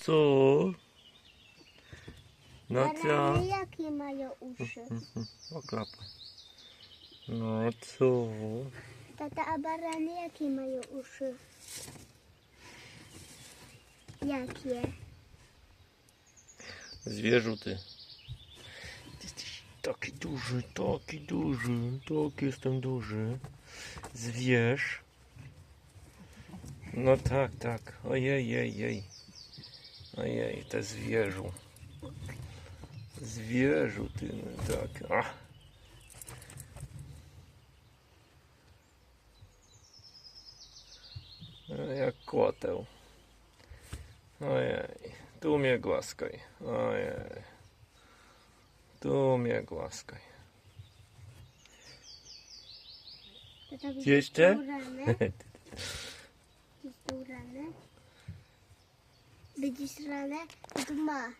Co? No co? Barany jakie mają uszy? Oklapa. No co? Tata, a barany jakie mają uszy? Jakie? Zwierzuty. Ty jesteś taki duży, taki duży, taki jestem duży. Zwierz. No tak, tak. Ojej, jej, jej. Ojej, te zwierzu. Zwierzu, ty, tak. Ach. No, Jak kłoteł. Ojej, tu mnie głaskaj. Ojej. Tu mnie głaskaj. Jeszcze? ranę? Widzisz ranę? To tu ma.